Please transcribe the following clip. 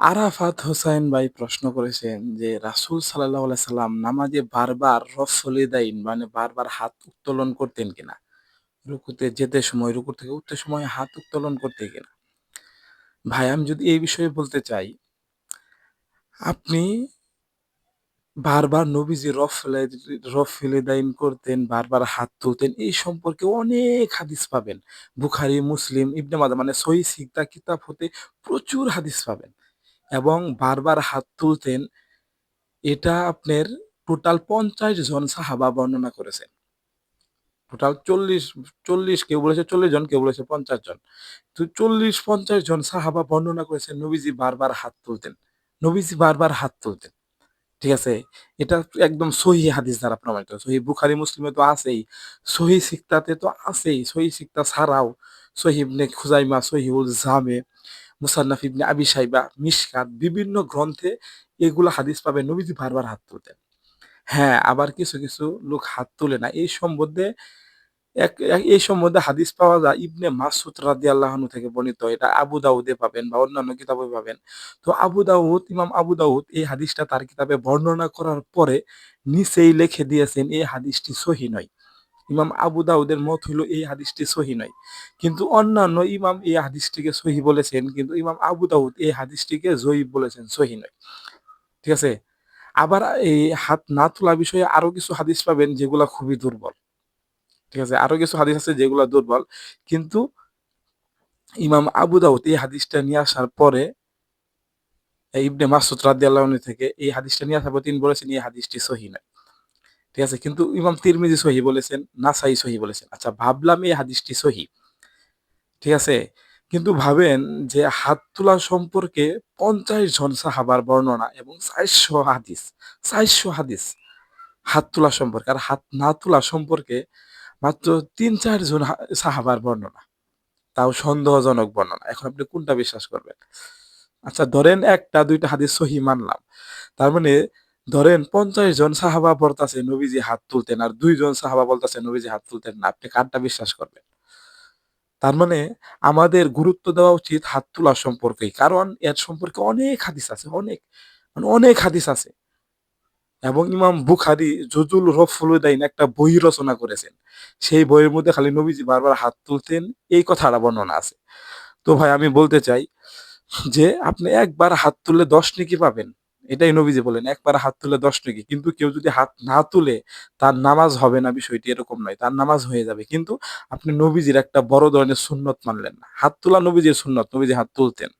আরাফাত হোসাইন ভাই প্রশ্ন করেছেন যে রাসূল আলাইহি সাল্লাম নামাজে বারবার রফুল ইয়াদাইন মানে বারবার হাত উত্তোলন করতেন কিনা? রুকুতে যেতে সময়, রুকুর থেকে উঠতে সময় হাত উত্তোলন করতে কিনা? ভাই আমি যদি এই বিষয়ে বলতে চাই, আপনি বারবার নবীজি রফল রফুল ইয়াদাইন করতেন, বারবার হাত তুলতেন এই সম্পর্কে অনেক হাদিস পাবেন। বুখারি মুসলিম, ইবনে মাজাহ মানে সহিহ সিত্তা কিতাব হতে প্রচুর হাদিস পাবেন। এবং বারবার হাত তুলতেন এটা আপনার টোটাল ৫০ জন সাহাবা বর্ণনা করেছেন। টোটাল ৪০ ৪০ কেউ বলেছে ৪০ জন, কেউ বলেছে ৫০ জন। তো ৪০-৫০ জন সাহাবা বর্ণনা করেছেন নবীজি বারবার হাত তুলতেন। নবীজি বারবার হাত তুলতেন। ঠিক আছে? এটা একদম সহিহ হাদিস দ্বারা প্রমাণিত। সহিহ বুখারী, মুসলিমে তো আছেই। সহিহ সিক্তাতে তো আছেই। সহিহ সিক্তা ছাড়াও সহিহ ইবনে খুজাইমা, সহিহুল জামে, মুসান্নাফ ইবনে আবি শাইবা, মিশকাত বিভিন্ন গ্রন্থে এগুলা হাদিস পাবে নবীজি বারবার হাত তুলতেন। হ্যাঁ, আবার কিছু, কিছু লোক হাত তুলে না। এই সম্বন্ধে এক এই সম্বন্ধে হাদিস পাওয়া যায় ইবনে মাসউদ রাদিয়াল্লাহু আনহু থেকে বর্ণিত। এটা আবু দাউদে পাবেন বা অন্যান্য কিতাবে পাবেন। তো আবু দাউদ, ইমাম আবু দাউদ এই হাদিসটা তার কিতাবে বর্ণনা করার পরে নিচেই লিখে দিয়েছেন এই হাদিসটি সহিহ নয়। ইমাম আবু দাউদের মত হইল এই হাদিসটি সহিহ নয়। কিন্তু অন্যান্য ইমাম এই হাদিসটিকে সহিহ বলেছেন। কিন্তু ইমাম আবু দাউদ এই হাদিসটিকে যঈফ বলেছেন, সহিহ নয়। ঠিক আছে? আবার এই হাত না তোলা বিষয়ে আরও কিছু হাদিস পাবেন যেগুলা খুবই দুর্বল। ঠিক আছে? আরও কিছু হাদিস আছে যেগুলা দুর্বল। কিন্তু ইমাম আবু দাউদ এই হাদিসটা নিয়ে আসার পরে ইবনে মাসউদ রাদিয়াল্লাহু থেকে এই হাদিসটা নিয়ে আসার পর তিনি বলেছেন এই হাদিসটি সহিহ নয়। ঠিক আছে? কিন্তু ইমাম তিরমিজি সহিহ বলেছেন, না নাসাই সহিহ বলেছেন। আচ্ছা ভাবলাম এই হাদিসটি সহিহ। ঠিক আছে? কিন্তু ভাবেন যে হাত তোলা সম্পর্কে ৫০ জন সাহাবার বর্ণনা এবং ৪০০ হাদিস, ৪০০ হাদিস হাত তোলা সম্পর্কে। আর হাত না তোলা সম্পর্কে মাত্র ৩-৪ জন সাহাবার বর্ণনা। তাও সন্দেহজনক বর্ণনা। এখন আপনি কোনটা বিশ্বাস করবেন? আচ্ছা ধরেন একটা দুইটা হাদিস সহিহ মানলাম। তার মানে ধরেন ৫০ জন সাহাবা বলতাছে নবীজি হাত তুলতেন আর ২ জন সাহাবা বলতাছে নবীজি হাত তুলতেন না। আপনি কারটা বিশ্বাস করবেন? তার মানে আমাদের গুরুত্ব দেওয়া উচিত হাত তোলা সম্পর্কেই। কারণ এর সম্পর্কে অনেক হাদিস আছে, অনেক। মানে অনেক হাদিস আছে। এবং ইমাম বুখারী জুজুল রফুল ইয়াদাইন একটা বই রচনা করেছেন। সেই বইয়ের মধ্যে খালি নবীজি বারবার হাত তুলতেন এই কথাটা বর্ণনা আছে। তো ভাই আমি বলতে চাই যে আপনি একবার হাত তুললে ১০ নেকি পাবেন। এটাই নবীজি বলেন একবার হাত তুলে দশ নাকি কিন্তু কেউ যদি হাত না তুলে তার নামাজ হবে না বিষয়টি এরকম নয়। তার নামাজ হয়ে যাবে। কিন্তু আপনি নবীজির একটা বড় ধরনের সুন্নত মানলেন না। হাত তোলা নবীজির সুন্নত, নবীজি হাত তুলতেন।